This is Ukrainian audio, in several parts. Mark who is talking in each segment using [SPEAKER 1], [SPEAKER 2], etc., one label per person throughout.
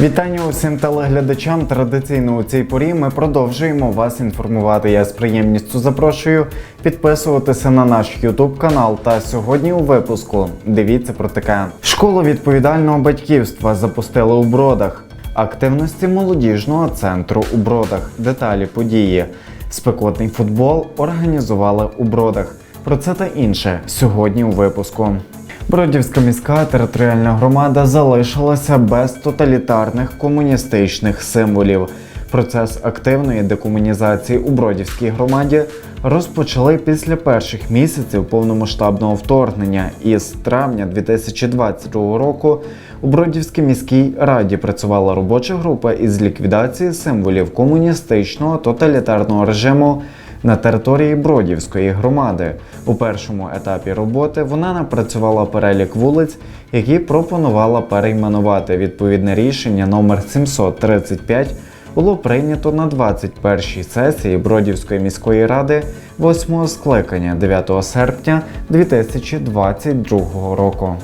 [SPEAKER 1] Вітання усім телеглядачам. Традиційно у цій порі ми продовжуємо вас інформувати. Я з приємністю запрошую підписуватися на наш Ютуб канал. Та сьогодні у випуску дивіться про таке: школу відповідального батьківства запустили у бродах. Активності молодіжного центру у бродах. Деталі події. Спекотний футбол організували у бродах. Про це та інше сьогодні у випуску. Бродівська міська територіальна громада залишилася без тоталітарних комуністичних символів. Процес активної декомунізації у Бродівській громаді розпочали після перших місяців повномасштабного вторгнення. І з травня 2022 року у Бродівській міській раді працювала робоча група із ліквідації символів комуністичного тоталітарного режиму на території Бродівської громади. У першому етапі роботи вона напрацювала перелік вулиць, які пропонувала перейменувати. Відповідне рішення номер 735 було прийнято на 21-й сесії Бродівської міської ради 8 скликання 9 серпня 2022 року.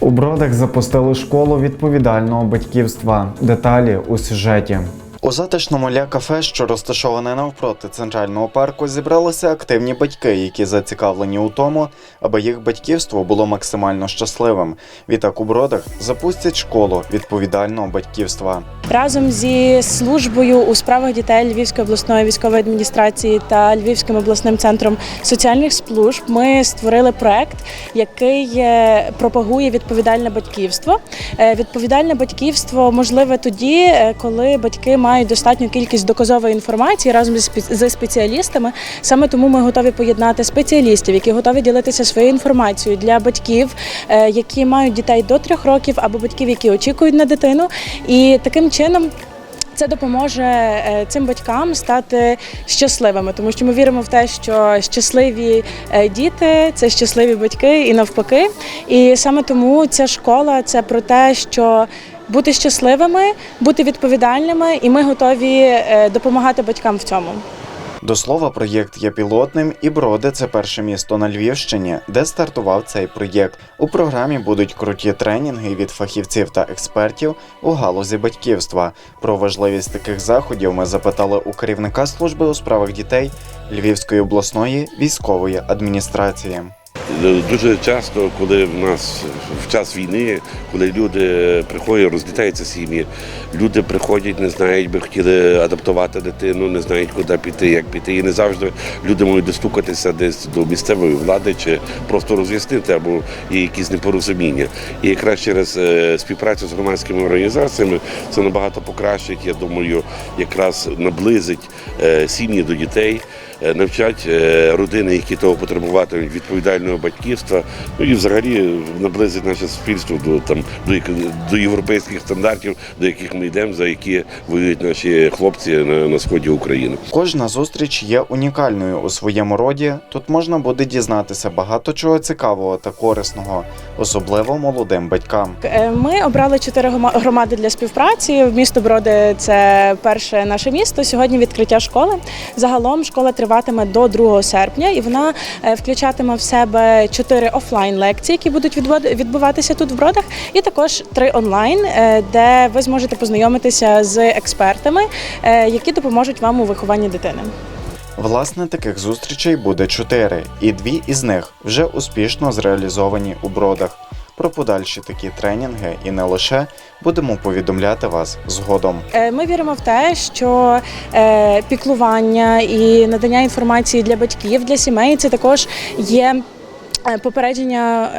[SPEAKER 1] У Бродах запустили школу відповідального батьківства. Деталі у сюжеті. У затишному ля кафе, що розташоване навпроти центрального парку, зібралися активні батьки, які зацікавлені у тому, аби їх батьківство було максимально щасливим. Відтак у бродах запустять школу відповідального батьківства.
[SPEAKER 2] Разом зі службою у справах дітей Львівської обласної військової адміністрації та Львівським обласним центром соціальних служб ми створили проект, який е, пропагує відповідальне батьківство. Е, Відповідальне батьківство можливе тоді, е, коли батьки мають достатню кількість доказової інформації разом зі спеціалістами. Саме тому ми готові поєднати спеціалістів, які готові ділитися своєю інформацією для батьків, е, які мають дітей до трьох років, або батьків, які очікують на дитину. І таким чином. Це допоможе е, цим батькам стати щасливими, тому що ми віримо в те, що щасливі е, діти це щасливі батьки і навпаки. І саме тому ця школа це про те, що бути щасливими, бути відповідальними, і ми готові е, допомагати батькам в цьому.
[SPEAKER 1] До слова, проєкт є пілотним, і Броди це перше місто на Львівщині, де стартував цей проєкт. У програмі будуть круті тренінги від фахівців та експертів у галузі батьківства. Про важливість таких заходів ми запитали у керівника служби у справах дітей Львівської обласної військової адміністрації.
[SPEAKER 3] Дуже часто, коли в нас в час війни, коли люди приходять, розлітаються сім'ї, люди приходять, не знають, би хотіли адаптувати дитину, не знають, куди піти, як піти. І не завжди люди можуть достукатися десь до місцевої влади чи просто роз'яснити, або є якісь непорозуміння. І якраз через е, співпрацю з громадськими організаціями це набагато покращить. Я думаю, якраз наблизить е, сім'ї до дітей е, навчать е, родини, які того потребуватимуть відповідального батьківства. Ну і взагалі наблизить наше суспільство до там до, до європейських стандартів, до яких ми йдемо, за які воюють наші хлопці на, на сході України.
[SPEAKER 1] Кожна зустріч є унікальною у своєму роді. Тут можна буде дізнатися багато чого цікавого та корисного, особливо молодим батькам.
[SPEAKER 2] Е, Ми обрали чотири громади для співпраці. Місто Броди це перше наше місто. Сьогодні відкриття школи. Загалом школа триватиме до 2 серпня, і вона е, включатиме в себе чотири офлайн лекції, які будуть відбуватися тут в Бродах, і також три онлайн, е, де ви зможете познайомитися з експертами, е, які допоможуть вам у вихованні дитини.
[SPEAKER 1] Власне, таких зустрічей буде чотири, і дві із них вже успішно зреалізовані у бродах. Про подальші такі тренінги і не лише будемо повідомляти вас згодом.
[SPEAKER 2] Е, Ми віримо в те, що е, піклування і надання інформації для батьків, для сімей це також є е, попередження.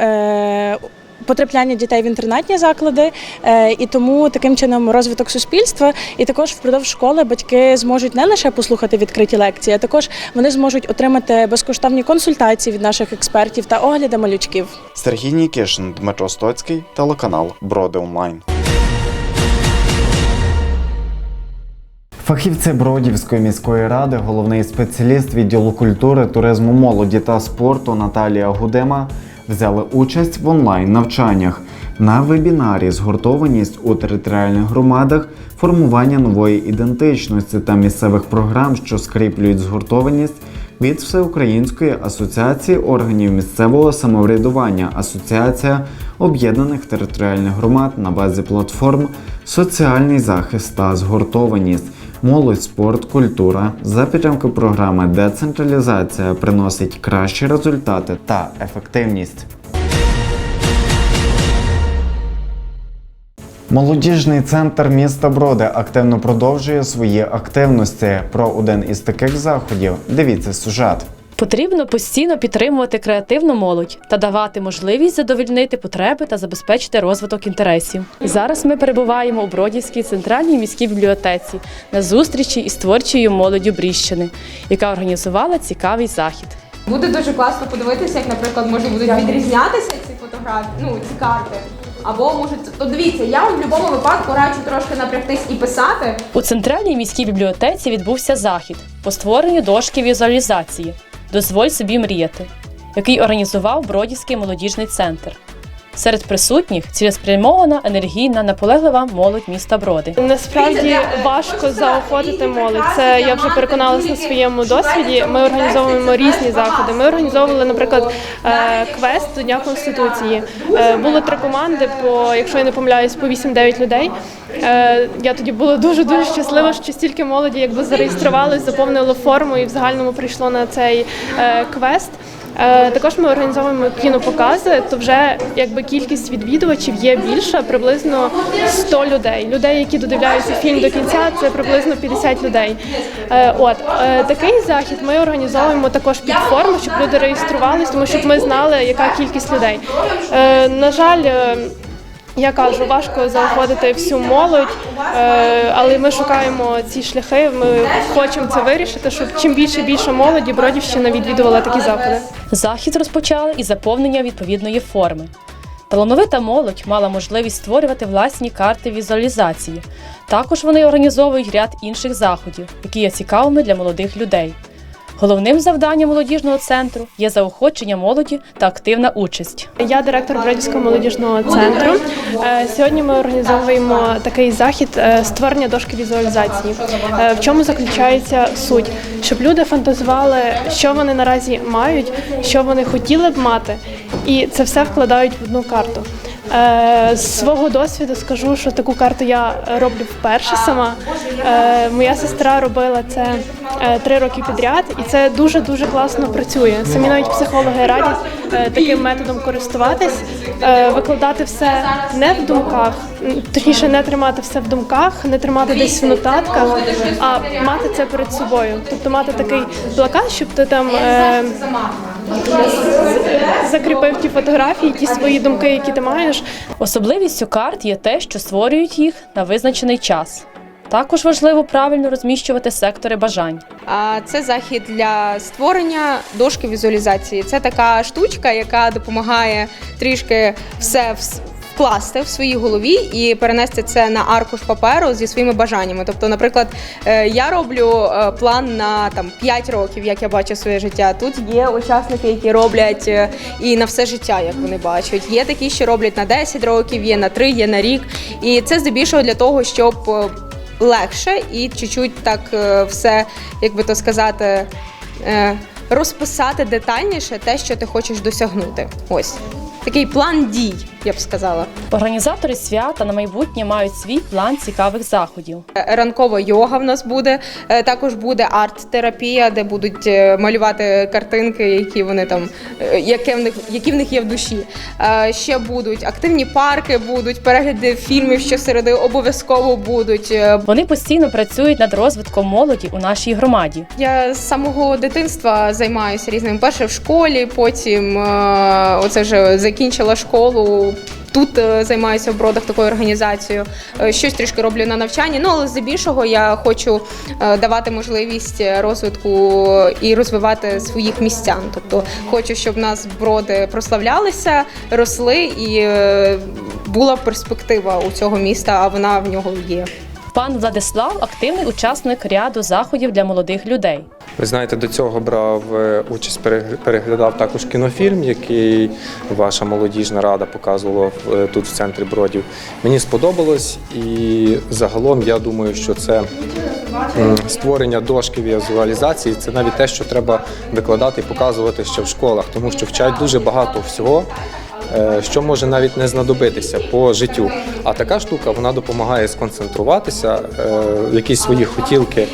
[SPEAKER 2] Потрапляння дітей в інтернатні заклади, е, і тому таким чином розвиток суспільства, і також впродовж школи батьки зможуть не лише послухати відкриті лекції, а також вони зможуть отримати безкоштовні консультації від наших експертів та огляди малючків.
[SPEAKER 1] Сергій Нікішин, Дмитро Стоцький, телеканал Броди Онлайн. Фахівці Бродівської міської ради, головний спеціаліст відділу культури, туризму, молоді та спорту Наталія Гудема взяли участь в онлайн навчаннях на вебінарі Згуртованість у територіальних громадах, формування нової ідентичності та місцевих програм, що скріплюють згуртованість від Всеукраїнської асоціації органів місцевого самоврядування Асоціація об'єднаних територіальних громад на базі платформ Соціальний захист та згуртованість. Молодь, спорт, культура за підтримки програми Децентралізація приносить кращі результати та ефективність. Молодіжний центр міста Броди активно продовжує свої активності. Про один із таких заходів дивіться сюжет.
[SPEAKER 4] Потрібно постійно підтримувати креативну молодь та давати можливість задовольнити потреби та забезпечити розвиток інтересів. Зараз ми перебуваємо у Бродівській центральній міській бібліотеці на зустрічі із творчою молоддю Бріщини, яка організувала цікавий захід.
[SPEAKER 5] Буде дуже класно подивитися, як, наприклад, може будуть відрізнятися ці фотографії, ну ці карти. Або можуть, то дивіться, я вам в будь-якому випадку раджу трошки напрягтись і писати.
[SPEAKER 4] У центральній міській бібліотеці відбувся захід по створенню дошки візуалізації Дозволь собі мріяти, який організував Бродівський молодіжний центр. Серед присутніх цілеспрямована, енергійна, наполеглива молодь міста Броди.
[SPEAKER 6] Насправді важко заохотити молодь. Це я вже переконалася на своєму досвіді. Ми організовуємо різні заходи. Ми організовували, наприклад, е, квест до Дня Конституції. Е, Було три команди, по якщо я не помиляюсь, по 8-9 людей. Е, Я тоді була дуже дуже щаслива, що стільки молоді якби зареєструвалось, заповнило форму і в загальному прийшло на цей е, квест. Е, Також ми організовуємо кінопокази, то вже якби кількість відвідувачів є більша, приблизно 100 людей. Людей, які додивляються фільм до кінця, це приблизно 50 людей. От такий захід ми організовуємо також під форму, щоб люди реєструвались, тому щоб ми знали, яка кількість людей. На жаль. Я кажу, важко заходити всю молодь, е, але ми шукаємо ці шляхи. Ми хочемо це вирішити, щоб чим більше більше молоді Бродівщина відвідувала такі заходи.
[SPEAKER 4] Захід розпочали із заповнення відповідної форми. Талановита молодь мала можливість створювати власні карти візуалізації. Також вони організовують ряд інших заходів, які є цікавими для молодих людей. Головним завданням молодіжного центру є заохочення молоді та активна участь.
[SPEAKER 6] Я директор Бродівського молодіжного центру. Е, Сьогодні ми організовуємо такий захід е, створення дошки візуалізації. Е, В чому заключається суть? Щоб люди фантазували, що вони наразі мають, що вони хотіли б мати, і це все вкладають в одну карту. Е, З свого досвіду скажу, що таку карту я роблю вперше сама. Е, Моя сестра робила це е, три роки підряд, і це дуже дуже класно працює. Самі навіть психологи радять таким методом користуватись, викладати все не в думках, точніше, не тримати все в думках, не тримати десь в нотатках, а мати це перед собою. Тобто мати такий плакат, щоб ти там. Закріпив ті фотографії, ті свої думки, які ти маєш,
[SPEAKER 4] Особливістю карт є те, що створюють їх на визначений час. Також важливо правильно розміщувати сектори бажань.
[SPEAKER 5] А це захід для створення дошки візуалізації. Це така штучка, яка допомагає трішки все вс- вкласти в своїй голові і перенести це на аркуш паперу зі своїми бажаннями. Тобто, наприклад, е, я роблю е, план на там 5 років, як я бачу своє життя. Тут є учасники, які роблять е, і на все життя, як вони бачать. Є такі, що роблять на 10 років, є на 3, є на рік. І це здебільшого для того, щоб легше і чуть-чуть так все, як би то сказати, розписати детальніше те, що ти хочеш досягнути. Ось такий план дій, я б сказала.
[SPEAKER 4] Організатори свята на майбутнє мають свій план цікавих заходів.
[SPEAKER 5] Е, Ранкова йога в нас буде. е, Також буде арт-терапія, де будуть е, малювати картинки, які вони там, яке в них, які в них є в душі. Ще будуть активні парки, будуть перегляди фільмів щосереди обов'язково будуть.
[SPEAKER 4] Вони постійно працюють над розвитком молоді у нашій громаді.
[SPEAKER 5] Я з самого дитинства займаюся різними. Перше в школі, потім оце вже закінчила школу. Тут е, займаюся в бродах такою організацією. Е, Щось трішки роблю на навчанні. Ну але здебільшого я хочу е, давати можливість розвитку і розвивати своїх містян. Тобто хочу, щоб нас броди прославлялися, росли і була перспектива у цього міста, а вона в нього є.
[SPEAKER 4] Пан Владислав активний учасник ряду заходів для молодих людей.
[SPEAKER 7] Ви знаєте, до цього брав е, участь, перег- переглядав також кінофільм, який ваша молодіжна рада показувала е, тут в центрі Бродів. Мені сподобалось, і загалом я думаю, що це створення дошки візуалізації це навіть те, що треба викладати і показувати ще в школах, тому що вчать дуже багато всього. Е, Що може навіть не знадобитися по життю. А така штука вона допомагає сконцентруватися, е, якісь свої хотілки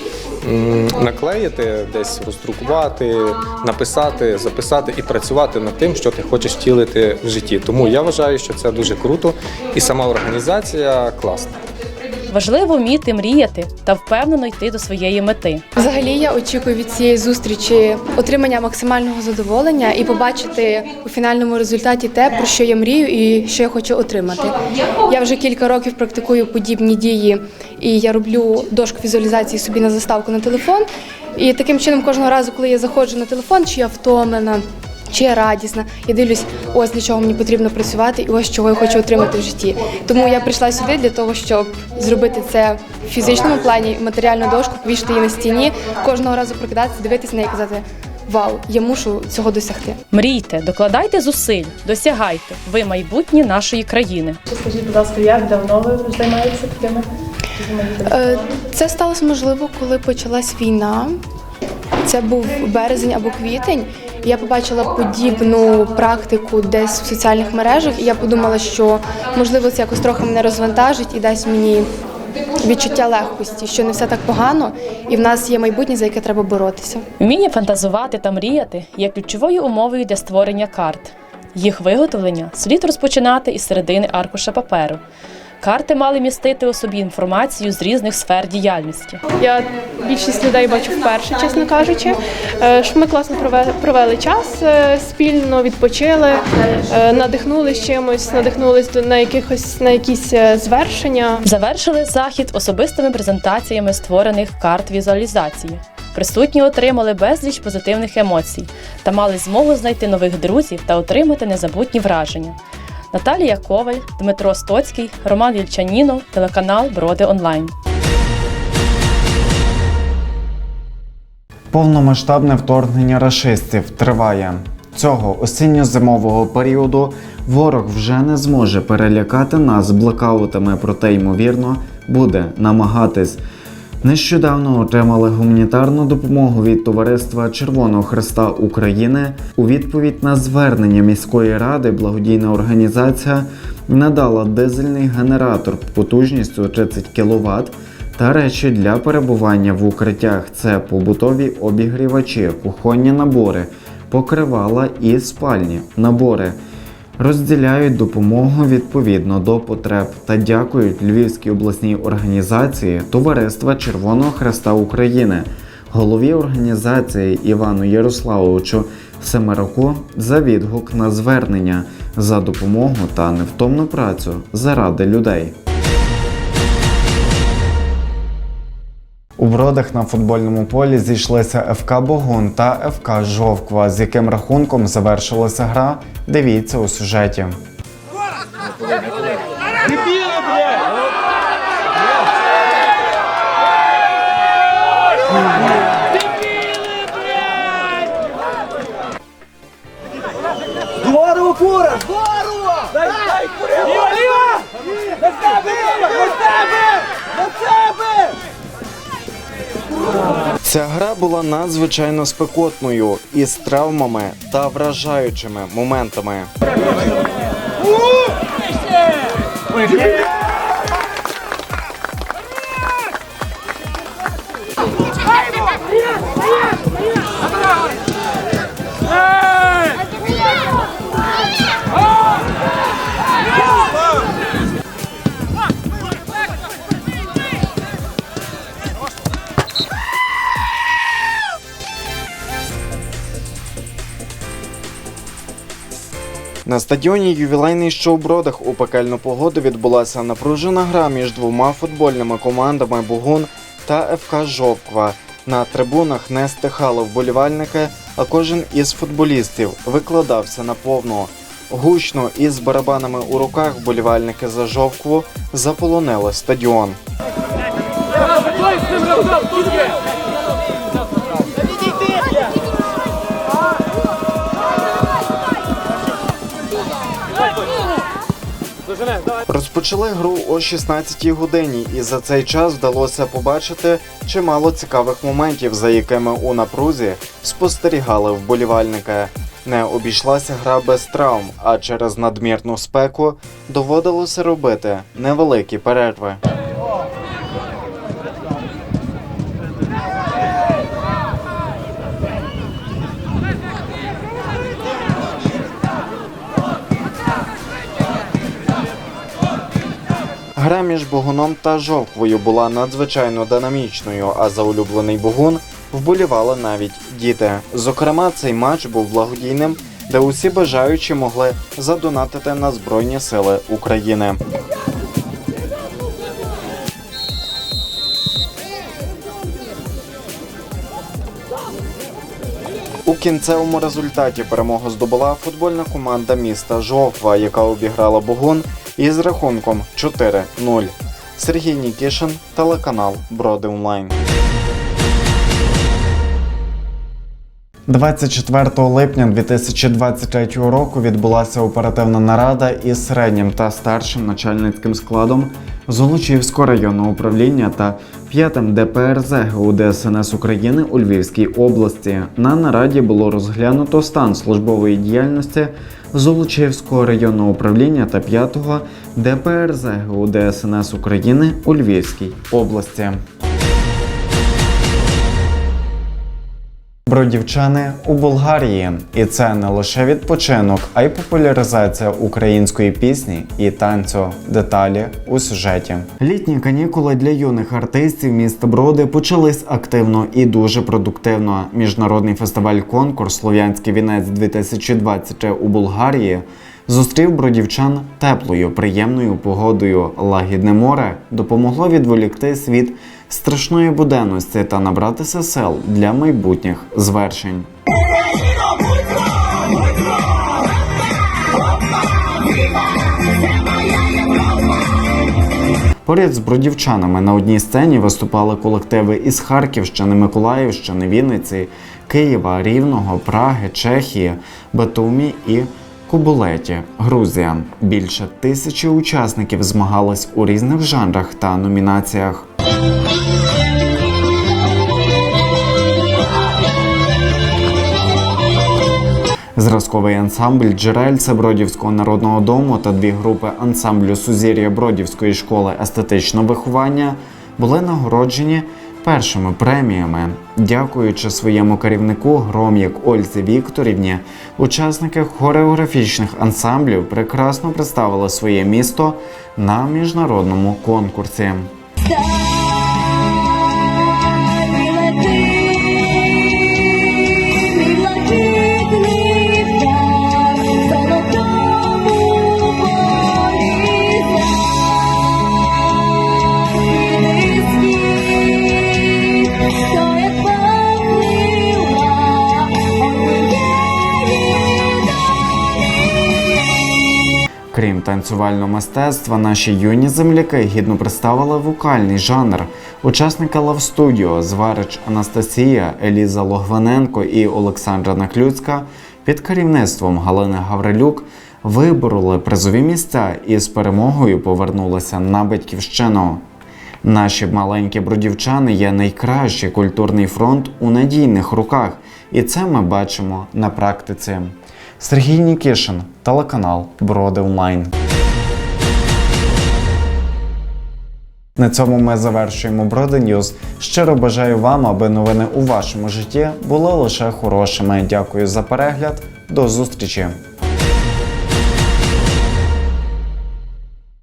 [SPEAKER 7] наклеїти, десь роздрукувати, написати, записати і працювати над тим, що ти хочеш втілити в житті. Тому я вважаю, що це дуже круто, і сама організація класна.
[SPEAKER 4] Важливо вміти мріяти та впевнено йти до своєї мети.
[SPEAKER 8] Взагалі я очікую від цієї зустрічі отримання максимального задоволення і побачити у фінальному результаті те, про що я мрію і що я хочу отримати. Я вже кілька років практикую подібні дії, і я роблю дошку візуалізації собі на заставку на телефон. І таким чином, кожного разу, коли я заходжу на телефон, чи я втомлена. Чи я радісна, я дивлюсь, ось для чого мені потрібно працювати, і ось чого я хочу отримати в житті. Тому я прийшла сюди для того, щоб зробити це в фізичному плані, матеріальну дошку, повішати її на стіні, кожного разу прокидатися, дивитися на неї і казати Вау, я мушу цього досягти.
[SPEAKER 4] Мрійте, докладайте зусиль, досягайте. Ви майбутнє нашої країни.
[SPEAKER 6] Скажіть, будь ласка, як давно ви займаєтеся такими?
[SPEAKER 8] Е, Це сталося можливо, коли почалась війна. Це був березень або квітень. Я побачила подібну практику десь в соціальних мережах, і я подумала, що можливо це якось трохи мене розвантажить і дасть мені відчуття легкості, що не все так погано, і в нас є майбутнє, за яке треба боротися.
[SPEAKER 4] Вміння фантазувати та мріяти є ключовою умовою для створення карт. Їх виготовлення слід розпочинати із середини аркуша паперу. Карти мали містити у собі інформацію з різних сфер діяльності.
[SPEAKER 6] Я більшість людей бачу вперше, чесно кажучи. Е, ми класно провели час, е, спільно відпочили, е, надихнулись чимось, надихнулись на якихось на якісь звершення.
[SPEAKER 4] Завершили захід особистими презентаціями створених карт візуалізації. Присутні отримали безліч позитивних емоцій та мали змогу знайти нових друзів та отримати незабутні враження. Наталія Коваль, Дмитро Стоцький, Роман Вільчанінов, телеканал Броди Онлайн.
[SPEAKER 1] Повномасштабне вторгнення рашистів триває. Цього осінньо-зимового періоду ворог вже не зможе перелякати нас блекаутами, проте ймовірно буде намагатись. Нещодавно отримали гуманітарну допомогу від товариства Червоного Христа України. У відповідь на звернення міської ради благодійна організація надала дизельний генератор потужністю 30 кВт та речі для перебування в укриттях. Це побутові обігрівачі, кухонні набори, покривала і спальні набори. Розділяють допомогу відповідно до потреб та дякують Львівській обласній організації Товариства Червоного Хреста України, голові організації Івану Ярославовичу Семераку за відгук на звернення за допомогу та невтомну працю заради людей. У бродах на футбольному полі зійшлися ФК Богун та ФК Жовква, з яким рахунком завершилася гра. Дивіться у сюжеті.
[SPEAKER 9] Здорово, Кура! Здорово! Дай, дай, Кура! Ліва, ліва! На себе! На себе!
[SPEAKER 1] Ця гра була надзвичайно спекотною із травмами та вражаючими моментами. На стадіоні ювілейний що у пекельну погоду відбулася напружена гра між двома футбольними командами Бугун та ФК Жовква. На трибунах не стихали вболівальники, а кожен із футболістів викладався на повну. Гучно із барабанами у руках вболівальники за Жовкву заполонили стадіон. Розпочали гру о 16-й годині, і за цей час вдалося побачити чимало цікавих моментів, за якими у напрузі спостерігали вболівальники. Не обійшлася гра без травм, а через надмірну спеку доводилося робити невеликі перерви. Богуном та Жовквою була надзвичайно динамічною, а за улюблений Богун вболівали навіть діти. Зокрема, цей матч був благодійним, де усі бажаючі могли задонатити на Збройні Сили України. У кінцевому результаті перемогу здобула футбольна команда міста Жовква, яка обіграла Богун із рахунком 4-0. Сергій Нікішин, телеканал Броди Онлайн. 24 липня 2023 року відбулася оперативна нарада із середнім та старшим начальницьким складом Золочівського районного управління та 5 ДПРЗ ГУ ДСНС України у Львівській області. На нараді було розглянуто стан службової діяльності Золочівського районного управління та 5 ДПРЗ ГУДСНС України у Львівській області. Бродівчани у Болгарії, і це не лише відпочинок, а й популяризація української пісні і танцю. Деталі у сюжеті. Літні канікули для юних артистів міста Броди почались активно і дуже продуктивно. Міжнародний фестиваль-конкурс Слов'янський вінець 2023 у Болгарії зустрів бродівчан теплою, приємною погодою. Лагідне море допомогло відволіктись від страшної буденності та набратися сил для майбутніх звершень. Поряд з бродівчанами на одній сцені виступали колективи із Харківщини, Миколаївщини, Вінниці, Києва, Рівного, Праги, Чехії, Батумі і Кубулеті, Грузія. Більше тисячі учасників змагались у різних жанрах та номінаціях. Зразковий ансамбль Джерельце Бродівського народного дому та дві групи ансамблю Сузір'я Бродівської школи естетичного виховання були нагороджені першими преміями. Дякуючи своєму керівнику Гром'як Ользі Вікторівні, учасники хореографічних ансамблів прекрасно представили своє місто на міжнародному конкурсі. Крім танцювального мистецтва, наші юні земляки гідно представили вокальний жанр. Учасники Love Studio Зварич Анастасія, Еліза Логвиненко і Олександра Наклюцька під керівництвом Галини Гаврилюк вибороли призові місця і з перемогою повернулися на батьківщину. Наші маленькі бродівчани є найкращий культурний фронт у надійних руках, і це ми бачимо на практиці. Сергій Нікішин, телеканал Броди Онлайн. На цьому ми завершуємо Броди Ньюз. Щиро бажаю вам, аби новини у вашому житті були лише хорошими. Дякую за перегляд. До зустрічі!